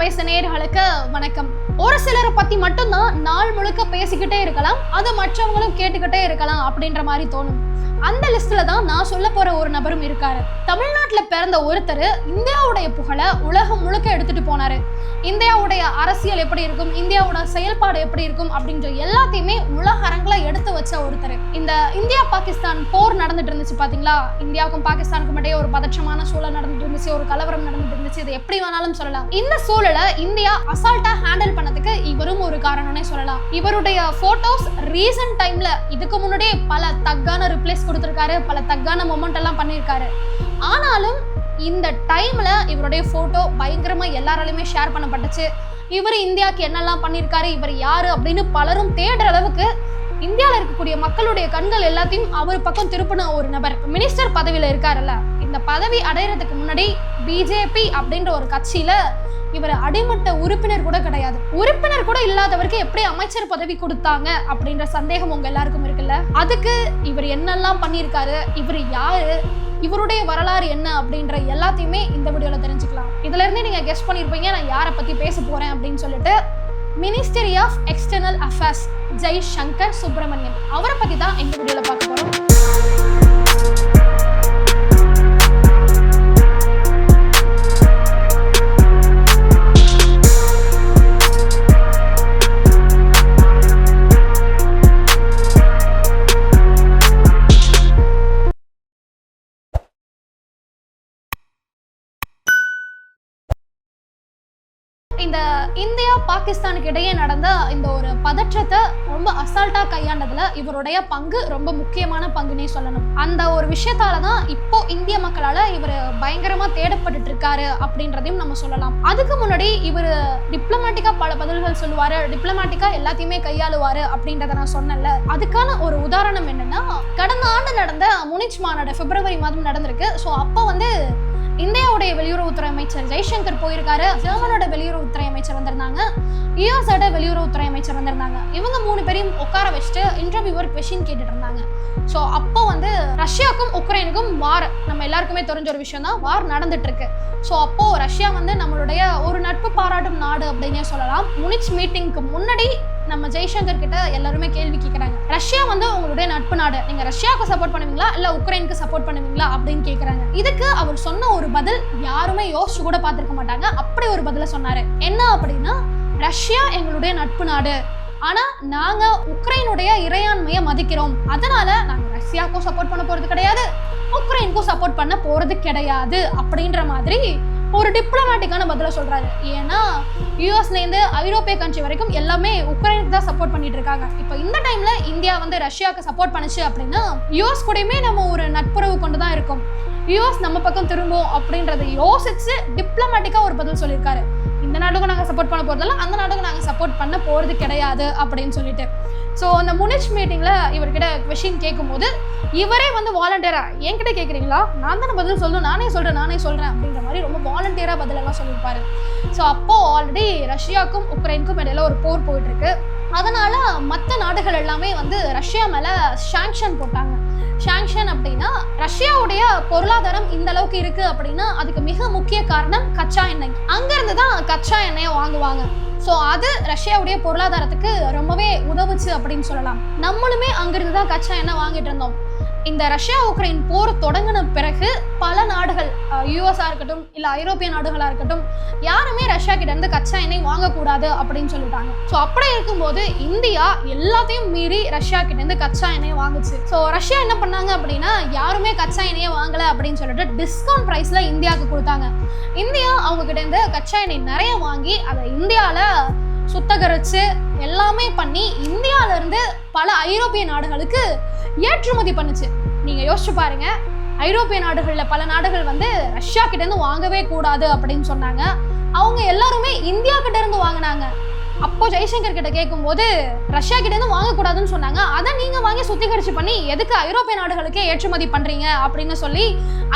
பேச நேர்களுக்கு வணக்கம். ஒரு சிலரை பத்தி மட்டும்தான் நாள் முழுக்க பேசிக்கிட்டே இருக்கலாம் அது மற்றவங்களும் கேட்டுக்கிட்டே இருக்கலாம் அப்படின்ற மாதிரி தோணும். அந்த லிஸ்ட்ல தான் நான் சொல்ல போற ஒரு நபரும் இருக்காரு. தமிழ்நாட்டுல பிறந்த ஒருத்தர் இந்தியாவுடைய புகழை உலகம் முழுக்க எடுத்துட்டு போனாரு. இந்தியாவுடைய அரசியல் எப்படி இருக்கும் இந்தியாவோட செயல்பாடு எப்படி இருக்கும் அப்படின்ற எல்லாத்தையுமே உலக அரங்கில் எடுத்து வச்ச ஒருத்தர். இந்த இந்தியா பாகிஸ்தான் போர் நடந்துட்டு இருந்துச்சு பாத்தீங்களா? இந்தியாவுக்கும் பாகிஸ்தானுக்கும் இடையே ஒரு பதற்றமான சூழல் நடந்துட்டு இருந்துச்சு ஒரு கலவரம் நடந்துட்டு இருந்துச்சு. இது எப்படி வேணாலும் சொல்லலாம். இந்த சூழலை இந்தியா அசால்ட்டா ஹேண்டில் பண்ணதுக்கு இவரும் ஒரு காரணம்னே சொல்லலாம். இவருடைய போட்டோஸ் ரீசன்ட் டைம்ல இதுக்கு முன்னாடியே பல தக்கான பிளேஸ் கொடுத்துருக்காரு பல தக்கான மொமெண்ட் எல்லாம் பண்ணியிருக்காரு. ஆனாலும் இந்த டைம்ல இவருடைய போட்டோ பயங்கரமா எல்லாராலையுமே ஷேர் பண்ணப்பட்டுச்சு. இவர் இந்தியாவுக்கு என்னெல்லாம் பண்ணியிருக்காரு இவர் யாரு அப்படின்னு பலரும் தேடுற அளவுக்கு இந்தியாவில் இருக்கக்கூடிய மக்களுடைய கண்கள் எல்லாத்தையும் அவர் பக்கம் திருப்பின ஒரு நபர் மினிஸ்டர் பதவியில் இருக்காருல்ல. இந்த பதவி அடையிறதுக்கு முன்னாடி பிஜேபி அப்படின்ற ஒரு கட்சியில இவர் அடிமட்ட உறுப்பினர் கூட கிடையாது. உறுப்பினர் கூட இல்லாதவருக்கு எப்படி அமைச்சர் பதவி கொடுத்தாங்க அப்படின்ற சந்தேகம் உங்க எல்லாருக்கும் இருக்குல்ல? அதுக்கு இவர் என்னெல்லாம் பண்ணியிருக்காரு? இவர் யாரு? இவருடைய வரலாறு என்ன அப்படின்ற எல்லாத்தையுமே இந்த வீடியோல தெரிஞ்சுக்கலாம். இதுல இருந்து நீங்க கெஸ்ட் பண்ணிருப்பீங்க. நான் யாரை பத்தி பேச போறேன் அப்படின்னு சொல்லிட்டு ministry of external affairs Jaishankar Subrahmanyam. அவரை பத்தி தான் இந்த வீடியோல பார்க்க போறோம். இந்த இந்தியா பாகிஸ்தானுக்கு இடையே நடந்த இந்த ஒரு பதற்றத்தை ரொம்ப அசால்ட்டா கையாண்டதுல இவருடைய பங்கு ரொம்ப முக்கியமான பங்குனே சொல்லணும். அந்த ஒரு விஷயத்தால தான் இப்போ இந்திய மக்களால இவர் பயங்கரமா தேடப்பட்டு இருக்காரு அப்படின்றதையும் நம்ம சொல்லலாம். அதுக்கு முன்னாடி இவர் டிப்ளமேட்டிக்கா பல பதில்கள் சொல்லுவாரு டிப்ளமேட்டிக்கா எல்லாத்தையுமே கையாளுவாரு அப்படின்றத நான் சொன்னேன்ல. அதுக்கான ஒரு உதாரணம் என்னன்னா கடந்த ஆண்டு நடந்த முனிச் மாநாடு பிப்ரவரி மாதம் நடந்திருக்கு. ஸோ அப்போ வந்து இந்தியாவுடைய வெளியுறவுத்துறை அமைச்சர் ஜெய்சங்கர் போயிருக்காரு. ஜெர்மனோட வெளியுறவுத்துறை அமைச்சர் வந்திருந்தாங்க. யுஎஸோட வெளியுறவுத்துறை அமைச்சர் வந்திருந்தாங்க. இவங்க மூணு பேரையும் உட்கார வச்சுட்டு இன்டர்வியூவர் கொஷின் கேட்டுட்டு இருந்தாங்க. ஸோ அப்போ வந்து ரஷ்யாவுக்கும் உக்ரைனுக்கும் வார் நம்ம எல்லாருக்குமே தெரிஞ்ச ஒரு விஷயம் தான். வார் நடந்துட்டு இருக்கு ஸோ அப்போ ரஷ்யா வந்து நம்மளுடைய ஒரு நட்பு பாராட்டும் நாடு அப்படின்னே சொல்லலாம். முனிச் மீட்டிங்க்கு முன்னாடி நம்ம ஜெய்சங்கர் கிட்ட எல்லாருமே கேள்வி கேட்குறாங்க ரஷ்யா வந்து உங்களுடைய நட்பு நாடு. நீங்க ரஷ்யாவுக்கு சப்போர்ட் பண்ணுவீங்களா? இல்ல உக்ரைனுக்கு சப்போர்ட் பண்ணுவீங்களா? அப்படின்னு கேட்குறாங்க இதுக்கு அவர் சொன்ன ஒரு பதில் யாருமே யோசிச்சு கூட பார்த்துருக்க மாட்டாங்க. அப்படி ஒரு பதில சொன்னாரு. என்ன அப்படின்னா ரஷ்யா எங்களுடைய நட்பு நாடு. ஆனா நாங்க உக்ரைனுடைய இறையாண்மையை மதிக்கிறோம். அதனால நாங்க ரஷ்யாவுக்கும் சப்போர்ட் பண்ண போறது கிடையாது. உக்ரைனுக்கும் சப்போர்ட் பண்ண போறது கிடையாது. அப்படின்ற மாதிரி ஒரு டிப்ளமேட்டிக்கான பதில சொல்கிறாரு ஏன்னா யூஎஸ்லேருந்து ஐரோப்பிய கண்ட்ரி வரைக்கும் எல்லாமே உக்ரைனுக்கு தான் சப்போர்ட் பண்ணிட்டு இருக்காங்க. இப்போ இந்த டைமில் இந்தியா வந்து ரஷ்யாவுக்கு சப்போர்ட் பண்ணுச்சு அப்படின்னா யூஎஸ் கூடயுமே நம்ம ஒரு நட்புறவு கொண்டு தான் இருக்கோம். யூஎஸ் நம்ம பக்கம் திரும்பும் அப்படின்றத யோசிச்சு டிப்ளமேட்டிக்காக ஒரு பதில் சொல்லியிருக்காரு. இந்த நாட்டுக்கும் நாங்கள் சப்போர்ட் பண்ண போகிறதில்ல அந்த நாட்டுக்கும் நாங்கள் சப்போர்ட் பண்ண போகிறது கிடையாது அப்படின்னு சொல்லிட்டு. ஸோ அந்த முனிச் மீட்டிங்கில் இவர்கிட்ட கொஷின் கேட்கும்போது இவரே வந்து வாலண்டியராக என்கிட்ட கேட்குறீங்களா நான் தானே பதில் சொல்லணும். நானே சொல்கிறேன் நானே சொல்கிறேன் அப்படின்ற மாதிரி ரொம்ப வாலண்டியராக பதிலெல்லாம் சொல்லியிருப்பாரு ஸோ அப்போது ஆல்ரெடி ரஷ்யாவுக்கும் உக்ரைனுக்கும் இடையில ஒரு போர் போயிட்டுருக்கு அதனால மற்ற நாடுகள் எல்லாமே வந்து ரஷ்யா மேல சாங்ஷன் போட்டாங்க. சாங்ஷன் அப்படின்னா ரஷ்யாவுடைய பொருளாதாரம் இந்த அளவுக்கு இருக்கு அப்படின்னா அதுக்கு மிக முக்கிய காரணம் கச்சா எண்ணெய். அங்கேருந்து தான் கச்சா எண்ணெயை வாங்குவாங்க. ஸோ அது ரஷ்யாவுடைய பொருளாதாரத்துக்கு ரொம்பவே உதவுச்சு அப்படின்னு சொல்லலாம். நம்மளுமே அங்கிருந்து தான் கச்சா எண்ணெய் வாங்கிட்டு இருந்தோம். இந்த ரஷ்யா உக்ரைன் போர் தொடங்கின பிறகு பல நாடுகள் யூஎஸ்ஆ இருக்கட்டும் இல்லை ஐரோப்பிய நாடுகளாக இருக்கட்டும் யாருமே ரஷ்யா கிட்டேருந்து கச்சா எண்ணெய் வாங்கக்கூடாது அப்படின்னு சொல்லிட்டாங்க. ஸோ அப்படி இருக்கும்போது இந்தியா எல்லாத்தையும் மீறி ரஷ்யா கிட்டேருந்து கச்சா எண்ணெய் வாங்குச்சு. ஸோ ரஷ்யா என்ன பண்ணாங்க அப்படின்னா யாருமே கச்சா எண்ணெயை வாங்கலை அப்படின்னு சொல்லிட்டு டிஸ்கவுண்ட் ப்ரைஸில் இந்தியாவுக்கு கொடுத்தாங்க. இந்தியா அவங்க கச்சா எண்ணெய் நிறைய வாங்கி அதை இந்தியாவில் சுத்தகரித்து எல்லாமே பண்ணி இந்தியாவிலேருந்து பல ஐரோப்பிய நாடுகளுக்கு ஏற்றுமதி பண்ணுச்சு. நீங்க யோசிச்சு பாருங்க. ஐரோப்பிய நாடுகளில் பல நாடுகள் வந்து ரஷ்யா கிட்ட இருந்து வாங்கவே கூடாது அப்படின்னு சொன்னாங்க. அவங்க எல்லாருமே இந்தியா கிட்ட இருந்து வாங்கினாங்க. அப்போ ஜெய்சங்கர் கிட்ட கேட்கும்போது ரஷ்யா கிட்ட இருந்து வாங்கக்கூடாதுன்னு சொன்னாங்க. அதை நீங்க வாங்கி சுத்திகரிச்சு பண்ணி எதுக்கு ஐரோப்பிய நாடுகளுக்கே ஏற்றுமதி பண்றீங்க அப்படின்னு சொல்லி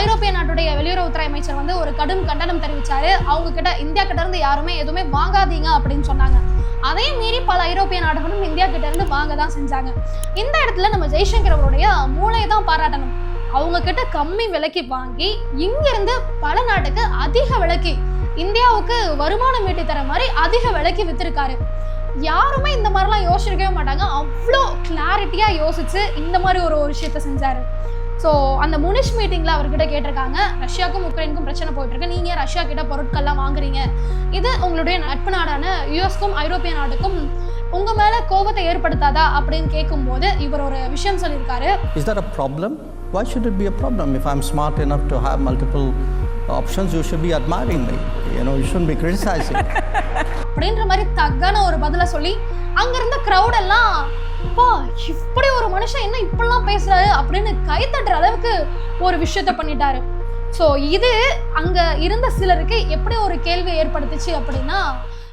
ஐரோப்பிய நாட்டுடைய வெளியுறவுத்துறை அமைச்சர் வந்து ஒரு கடும் கண்டனம் தெரிவிச்சாரு. அவங்க கிட்ட இந்தியா கிட்ட இருந்து யாருமே எதுவுமே வாங்காதீங்க அப்படின்னு சொன்னாங்க. அதையும் மீறி பல ஐரோப்பிய நாடுகளும் இந்தியா கிட்ட இருந்து வாங்க தான் செஞ்சாங்க. இந்த இடத்துல நம்ம ஜெய்சங்கர் அவருடைய மூளையை தான் பாராட்டணும். அவங்க கிட்ட கம்மி விலைக்கு வாங்கி இங்கிருந்து பல நாட்டுக்கு அதிக விலைக்கு இந்தியாவுக்கு வருமானம் ஈட்டி தர மாதிரி அதிக விலைக்கு வித்திருக்காரு. யாருமே இந்த மாதிரிலாம் யோசிச்சிருக்கவே மாட்டாங்க. அவ்வளோ கிளாரிட்டியாக யோசிச்சு இந்த மாதிரி ஒரு ஒரு விஷயத்த செஞ்சாரு. ஸோ அந்த முனிஷ் மீட்டிங்கில் அவர்கிட்ட கேட்டிருக்காங்க. ரஷ்யாவுக்கும் உக்ரைனுக்கும் பிரச்சனை போயிட்டு இருக்கு நீங்கள் ரஷ்யா கிட்ட பொருட்கள்லாம் வாங்குறீங்க? இது உங்களுடைய நட்பு நாடான யூஎஸ்க்கும் ஐரோப்பிய நாடுக்கும் உங்க மேல கோபத்தை ஏற்படுத்தாதா அப்படின்னு கேட்கும்போது இவர் ஒரு விஷயம் சொல்லியிருக்காரு. Is that a problem Why should it be a problem? If I'm smart enough to have multiple options, you should be admiring me. You know, you shouldn't be criticizing. அப்படின்ற மாதிரி தக்கான ஒரு பதிலை சொல்லி அங்க இருந்த crowd எல்லாம் அப்பா இப்படி ஒரு மனுஷன் என்ன இப்படிலாம் பேசுறாரு அப்படின்னு கை தட்டுற அளவுக்கு ஒரு விஷயத்த பண்ணிட்டாரு ஸோ இது அங்க இருந்த சிலருக்கு எப்படி ஒரு கேள்வி ஏற்படுத்துச்சு அப்படின்னா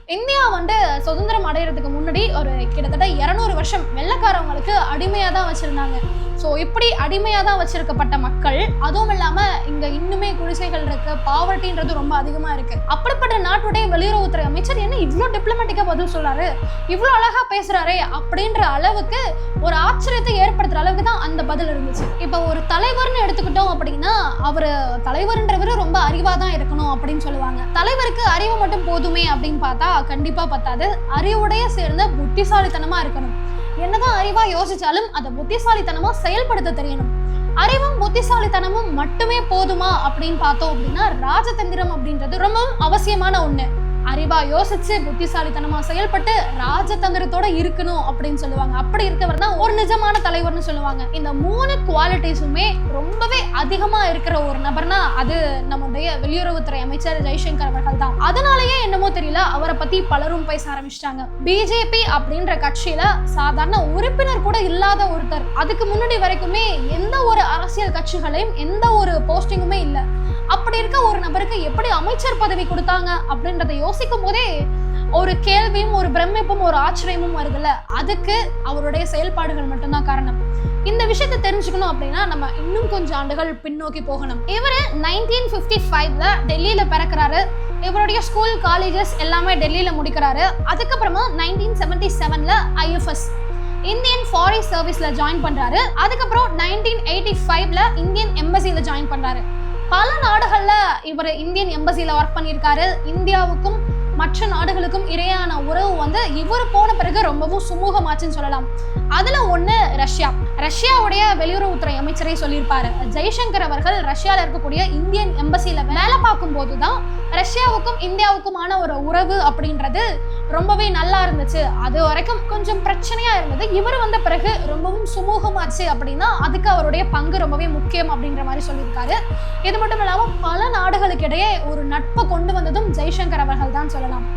இந்தியா வந்து சுதந்திரம் அடையிறதுக்கு முன்னாடி ஒரு கிட்டத்தட்ட இரநூறு வருஷம் வெள்ளைக்காரவங்களுக்கு அடிமையாக தான் வச்சுருந்தாங்க ஸோ இப்படி அடிமையாக தான் வச்சிருக்கப்பட்ட மக்கள். அதுவும் இல்லாமல் இங்கே இன்னுமே குடிசைகள் இருக்கு. பாவர்ட்டின்றது ரொம்ப அதிகமாக இருக்கு. அப்படிப்பட்ட நாட்டுடைய வெளியுறவுத்துறை அமைச்சர் என்ன இவ்வளோ டிப்ளமேட்டிக்காக பதில் சொல்றாரு? இவ்வளோ அழகாக பேசுறாரே அப்படின்ற அளவுக்கு ஒரு ஆச்சரியத்தை ஏற்படுத்துற அளவுக்கு தான் அந்த பதில் இருந்துச்சு. இப்போ ஒரு தலைவர்னு எடுத்துக்கிட்டோம் அப்படின்னா அவர் தலைவர்ன்றவர் ரொம்ப அறிவாக தான் இருக்கணும் அப்படின்னு சொல்லுவாங்க. தலைவருக்கு அறிவு மட்டும் போதுமே அப்படின்னு பார்த்தா கண்டிப்பாக பத்தாது. அறிவுடைய சேர்ந்த புத்திசாலித்தனமாக இருக்கணும். என்னதான் அறிவா யோசிச்சாலும் அதை புத்திசாலித்தனமா செயல்படுத்த தெரியணும். அறிவும் புத்திசாலித்தனமும் மட்டுமே போதுமா அப்படின்னு பார்த்தோம் அப்படின்னா ராஜதந்திரம் அப்படின்றது ரொம்பவும் அவசியமான ஒண்ணு. அறிவா யோசிச்சு புத்திசாலித்தனமா செயல்பட்டு ராஜதந்திரத்தோட இருக்கணும் அப்படின்னு சொல்லுவாங்க. அப்படி இருக்கவர் தான் ஒரு நிஜமான தலைவர்னு சொல்லுவாங்க. இந்த மூணு குவாலிட்டிஸுமே ரொம்பவே அதிகமா இருக்கிற ஒரு நபர்னா அது நம்முடைய வெளியுறவுத்துறை அமைச்சர் ஜெய்சங்கர் அவர்கள் தான். அதனாலயே என்னமோ தெரியல அவரை பத்தி பலரும் பேச ஆரம்பிச்சிட்டாங்க. பிஜேபி அப்படின்ற கட்சியில சாதாரண உறுப்பினர் கூட இல்லாத ஒருத்தர். அதுக்கு முன்னாடி வரைக்குமே எந்த ஒரு அரசியல் கட்சிகளையும் எந்த ஒரு போஸ்டிங்குமே இல்லை. அப்படி இருக்க ஒரு நபருக்கு எப்படி அமைச்சர் பதவி கொடுத்தாங்க அப்படின்றத யோசிக்கும் போதே ஒரு கேள்வியும் ஒரு பிரமிப்பும் ஒரு ஆச்சரியமும் வருதுல்ல? அதுக்கு அவருடைய செயல்பாடுகள் மட்டும்தான் காரணம். இந்த விஷயத்தை தெரிஞ்சுக்கணும் அப்படின்னா நம்ம இன்னும் கொஞ்சம் ஆண்டுகள் பின்னோக்கி போகணும். இவர் நைன்டீன் ஃபிஃப்டி ஃபைவ்ல டெல்லியில பிறக்கிறாரு. இவருடைய ஸ்கூல் காலேஜஸ் எல்லாமே டெல்லியில முடிக்கிறாரு. அதுக்கப்புறமா நைன்டீன் செவன்டி செவன்ல ஐஎஃப்எஸ் இந்தியன் ஃபாரின் சர்வீஸ்ல ஜாயின் பண்றாரு. அதுக்கப்புறம் நைன்டீன் எயிட்டி ஃபைவ்ல இந்தியன் எம்பசியில ஜாயின் பண்றாரு. பல நாடுகள்ல இவர் இந்தியன் எம்பசியில ஒர்க் பண்ணியிருக்காரு. இந்தியாவுக்கும் மற்ற நாடுகளுக்கும் இடையான உறவு வந்து இவர் போன பிறகு ரொம்பவும் சுமூகமாச்சுன்னு சொல்லலாம். அதுல ஒண்ணு ரஷ்யா. ரஷ்யாவுடைய வெளியுறவுத்துறை அமைச்சரே சொல்லியிருப்பாரு. ஜெய்சங்கர் அவர்கள் ரஷ்யால இருக்கக்கூடிய இந்தியன் எம்பசியில வேலை பார்க்கும் போதுதான் ரஷ்யாவுக்கும் இந்தியாவுக்குமான ஒரு உறவு அப்படின்றது ரொம்பவே நல்லா இருந்துச்சு. அது வரைக்கும் கொஞ்சம் பிரச்சனையா இருந்தது. இவர் வந்த பிறகு ரொம்பவும் சுமூகமாச்சு அப்படின்னா அதுக்கு அவருடைய பங்கு ரொம்பவே முக்கியம் அப்படின்ற மாதிரி சொல்லியிருக்காரு. இது மட்டும் இல்லாமல் பல நாடுகளுக்கு இடையே ஒரு நட்பை கொண்டு வந்ததும் ஜெய்சங்கர் அவர்கள் தான் சொல்லலாம்.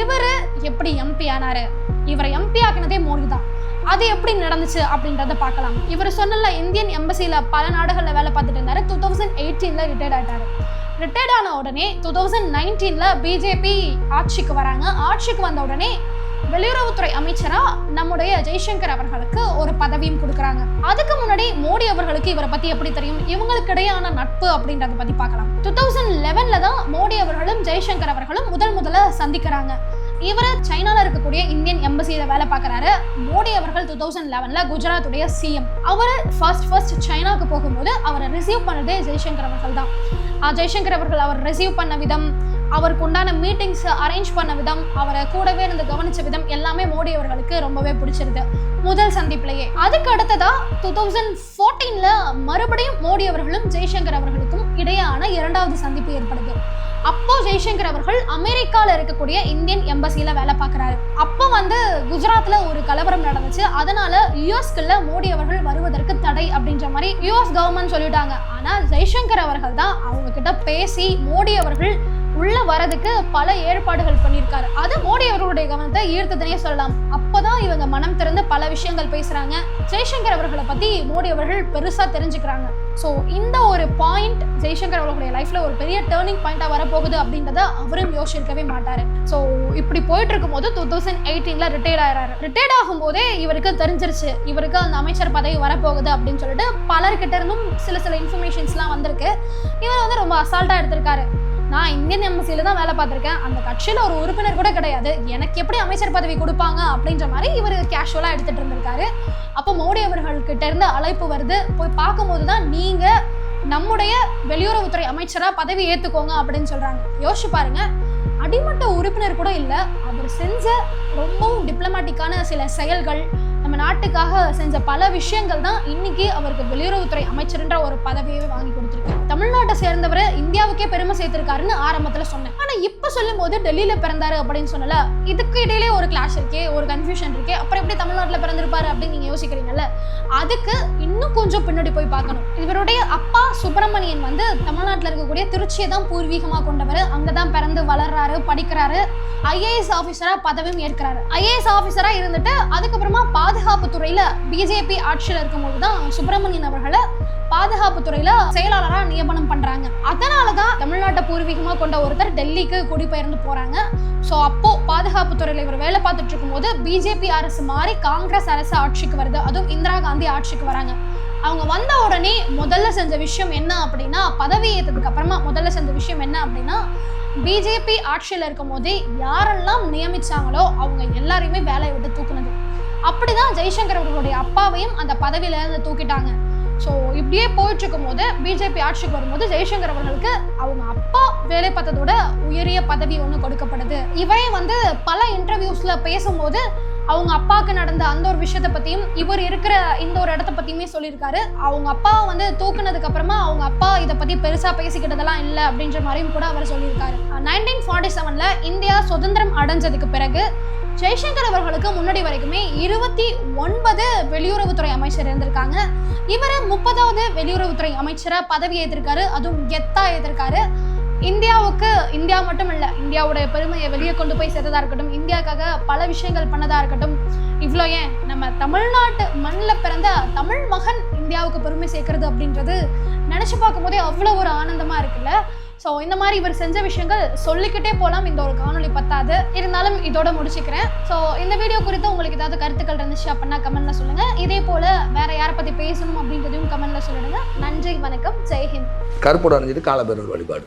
இவர் எப்படி எம்பி ஆனாரு? இவரை எம்பி ஆக்கினதே மோடி தான் அது எப்படி நடந்துச்சு அப்படின்றத பார்க்கலாம். இவர் சொன்னல இந்தியன் எம்பசியில் பல நாடுகளில் வேலை பார்த்துட்டு இருந்தாரு. டூ தௌசண்ட் எயிட்டீனில் ரிட்டையர்ட் ஆயிட்டாரு. ரிட்டையர்ட் ஆன உடனே டூ தௌசண்ட் நைன்டீனில் பிஜேபி ஆட்சிக்கு வராங்க. ஆட்சிக்கு வந்த உடனே வெளியுறவுத்துறை அமைச்சராக நம்முடைய ஜெய்சங்கர் அவர்களுக்கு ஒரு பதவியும் கொடுக்குறாங்க. அதுக்கு முன்னாடி மோடி அவர்களுக்கு இவரை பத்தி எப்படி தெரியும்? இவங்களுக்கு இடையான நட்பு அப்படின்றத பத்தி பார்க்கலாம். டூ தௌசண்ட் லெவன்ல தான் மோடி அவர்களும் ஜெய்சங்கர் அவர்களும் முதல் முதல்ல சந்திக்கிறாங்க. இவர் சைனால இருக்கக்கூடிய இந்தியன் எம்பசியில வேலை பார்க்கறாரு. மோடி அவர்கள் டூ தௌசண்ட் லெவன்ல குஜராத்துடைய சிஎம் அவர் ஃபர்ஸ்ட் ஃபர்ஸ்ட் சைனாக்கு போகும்போது அவரை ரிசீவ் பண்ணதே ஜெய்சங்கர் அவர்கள் தான். ஜெய்சங்கர் அவர்கள் அவர் ரிசீவ் பண்ண விதம் அவருக்கு உண்டான மீட்டிங்ஸ் அரேஞ்ச் பண்ண விதம் அவரை கூடவே இருந்து கவனிச்ச விதம் எல்லாமே மோடி அவர்களுக்கு ரொம்பவே பிடிச்சிருது. முதல் சந்திப்பிலேயே. அதுக்கு அடுத்ததா டூ தௌசண்ட் ஃபோர்டீன்ல மறுபடியும் மோடி அவர்களும் ஜெய்சங்கர் அவர்களுக்கும் இடையான இரண்டாவது சந்திப்பு ஏற்படுது. அப்போ ஜெய்சங்கர் அவர்கள் அமெரிக்காவில் இருக்கக்கூடிய இந்தியன் எம்பசியில் வேலை பார்க்கறாரு. அப்போ வந்து குஜராத்தில் ஒரு கலவரம் நடந்துச்சு. அதனால யூஎஸ்கில் மோடி அவர்கள் வருவதற்கு தடை அப்படின்ற மாதிரி யுஎஸ் கவர்மெண்ட் சொல்லிட்டாங்க. ஆனால் ஜெய்சங்கர் அவர்கள் தான் அவங்க கிட்ட பேசி மோடி அவர்கள் உள்ள வரதுக்கு பல ஏற்பாடுகள் பண்ணியிருக்காரு. அது மோடி அவர்களுடைய கவனத்தை ஈர்த்ததுனே சொல்லலாம். அப்பதான் இவங்க மனம் திறந்து பல விஷயங்கள் பேசுறாங்க. ஜெய்சங்கர் அவர்களை பத்தி மோடி அவர்கள் பெருசா தெரிஞ்சுக்கிறாங்க. ஸோ இந்த ஒரு பாயிண்ட் ஜெய்சங்கர் அவர்களுடைய லைஃப்ல ஒரு பெரிய டேர்னிங் பாயிண்டா வரப்போகுது அப்படின்றத அவரும் யோசிச்சிருக்கவே மாட்டாரு. ஸோ இப்படி போயிட்டு இருக்கும்போது டூ தௌசண்ட் எயிட்டீன்ல ரிட்டையர்ட் ஆகிறாரு ரிட்டையர்ட் ஆகும்போதே இவருக்கு தெரிஞ்சிருச்சு. இவருக்கு அந்த அமைச்சர் பதவி வரப்போகுது அப்படின்னு சொல்லிட்டு பலர்கிட்ட இருந்தும் சில சில இன்ஃபர்மேஷன்ஸ்லாம் வந்திருக்கு. இவர் வந்து ரொம்ப அசால்ட்டா எடுத்திருக்காரு. நான் இந்தியன் எம்பசியில தான் வேலை பார்த்துருக்கேன். அந்த கட்சியில் ஒரு உறுப்பினர் கூட கிடையாது. எனக்கு எப்படி அமைச்சர் பதவி கொடுப்பாங்க அப்படின்ற மாதிரி இவர் கேஷுவலாக எடுத்துகிட்டு இருந்திருக்காரு. அப்போ மோடி அவர்கள்கிட்ட இருந்து அழைப்பு வருது. போய் பார்க்கும்போது தான் நீங்கள் நம்முடைய வெளியுறவுத்துறை அமைச்சராக பதவி ஏற்றுக்கோங்க அப்படின்னு சொல்கிறாங்க யோசிச்சு பாருங்க. அடிமட்ட உறுப்பினர் கூட இல்லை. அவர் செஞ்ச ரொம்பவும் டிப்ளமேட்டிக்கான சில செயல்கள் நம்ம நாட்டுக்காக செஞ்ச பல விஷயங்கள் தான் இன்னைக்கு அவருக்கு வெளியுறவுத்துறை அமைச்சர்ன்ற ஒரு பதவியை வாங்கி கொடுத்துருக்கு. தமிழ்நாட்டை சேர்ந்தவர் இந்தியாவுக்கே பெருமை சேர்த்திருக்காருன்னு ஆரம்பத்துல சொன்னேன். ஆனா இப்ப சொல்லும் போது டெல்லியில பிறந்தாரு அப்படின்னு சொன்னல இதுக்கு இடையிலே ஒரு கிளாஷ் இருக்கே ஒரு கன்ஃபியூஷன் இருக்கே அப்புறம் எப்படி தமிழ்நாட்டில் பிறந்திருப்பாரு அப்படின்னு நீங்க யோசிக்கிறீங்கல்ல அதுக்கு இன்னும் கொஞ்சம் பின்னாடி போய் பார்க்கணும். இவருடைய அப்பா சுப்பிரமணியன் வந்து தமிழ்நாட்டில் இருக்கக்கூடிய திருச்சியை தான் பூர்வீகமாக கொண்டவர். அங்கே தான் பிறந்து வளர்றாரு படிக்கிறாரு. ஐஏஎஸ் ஆஃபீஸராக பதவியும் ஏற்கிறாரு. ஐஏஎஸ் ஆஃபீஸராக இருந்துட்டு அதுக்கப்புறமா பாதுகாப்பு துறையில் பிஜேபி ஆட்சியில் இருக்கும்போது தான் சுப்பிரமணியன் அவர்களை பாதுகாப்பு துறையில செயலாளராக நியமனம் பண்றாங்க. அதனால தான் தமிழ்நாட்டை பூர்வீகமா கொண்ட ஒருத்தர் டெல்லிக்கு குடிபெயர்ந்து போறாங்க. ஸோ அப்போ பாதுகாப்பு துறையில இவர் வேலை பார்த்துட்டு இருக்கும்போது பிஜேபி அரசு மாறி காங்கிரஸ் அரசு ஆட்சிக்கு வருது. அதுவும் இந்திரா காந்தி ஆட்சிக்கு வராங்க. அவங்க வந்த உடனே முதல்ல செஞ்ச விஷயம் என்ன அப்படின்னா பதவி ஏற்றதுக்கு அப்புறமா முதல்ல செஞ்ச விஷயம் என்ன அப்படின்னா பிஜேபி ஆட்சியில் இருக்கும் போதே யாரெல்லாம் நியமிச்சாங்களோ அவங்க எல்லாரையுமே வேலையை விட்டு தூக்குனது. அப்படிதான் ஜெய்சங்கர் அவர்களுடைய அப்பாவையும் அந்த பதவியில இருந்து தூக்கிட்டாங்க. ஸோ இப்படியே போயிட்டு இருக்கும்போது பிஜேபி ஆட்சிக்கு வரும்போது ஜெய்சங்கர் அவர்களுக்கு அவங்க அப்பா வேலை பார்த்ததோட உயரிய பதவி ஒன்று கொடுக்கப்படுது. இவரே வந்து பல இன்டர்வியூஸ்ல பேசும்போது அவங்க அப்பாவுக்கு நடந்த அந்த ஒரு விஷயத்தை பத்தியும் இவர் இருக்கிற இந்த ஒரு இடத்த பத்தியுமே சொல்லியிருக்காரு. அவங்க அப்பாவை வந்து தூக்குனதுக்கு அப்புறமா அவங்க அப்பா இதை பத்தி பெருசா பேசிக்கிட்டதெல்லாம் இல்லை அப்படின்ற மாதிரியும் கூட அவர் சொல்லியிருக்காரு. நைன்டீன் ஃபார்ட்டி செவன்ல இந்தியா சுதந்திரம் அடைஞ்சதுக்கு பிறகு ஜெய்சங்கர் அவர்களுக்கு முன்னாடி வரைக்குமே இருபத்தி ஒன்பது வெளியுறவுத்துறை அமைச்சர் இருந்திருக்காங்க. இவர் முப்பதாவது வெளியுறவுத்துறை அமைச்சராக பதவி ஏற்றிருக்காரு அதுவும் கெத்தா ஏற்றிருக்காரு இந்தியாவுக்கு இந்தியா மட்டும் இல்லை இந்தியாவுடைய பெருமையை வெளியே கொண்டு போய் சேர்த்ததா இருக்கட்டும் இந்தியாவுக்காக பல விஷயங்கள் பண்ணதா இருக்கட்டும் இவ்வளோ ஏன் நம்ம தமிழ்நாட்டு மண்ணில் பிறந்த தமிழ் மகன் இந்தியாவுக்கு பெருமை சேர்க்கறது அப்படின்றது நினச்சி பார்க்கும்போதே அவ்வளோ ஒரு ஆனந்தமாக இருக்குல்ல? ஸோ இந்த மாதிரி இவர் செஞ்ச விஷயங்கள் சொல்லிக்கிட்டே போகலாம் இந்த ஒரு காணொளி பத்தாது. இருந்தாலும் இதோட முடிச்சுக்கிறேன். ஸோ இந்த வீடியோ குறித்து உங்களுக்கு ஏதாவது கருத்துக்கள் இருந்துச்சு அப்படின்னா கமெண்ட்டில் சொல்லுங்கள் இதே போல் வேற யாரை பற்றி பேசணும் அப்படின்றதையும் கமெண்ட்டில் சொல்லிடுங்க. நன்றி வணக்கம் ஜெய்ஹிந்த் கருப்போடு அணிஞ்சிட்டு காலபேரர் வழிபாடு.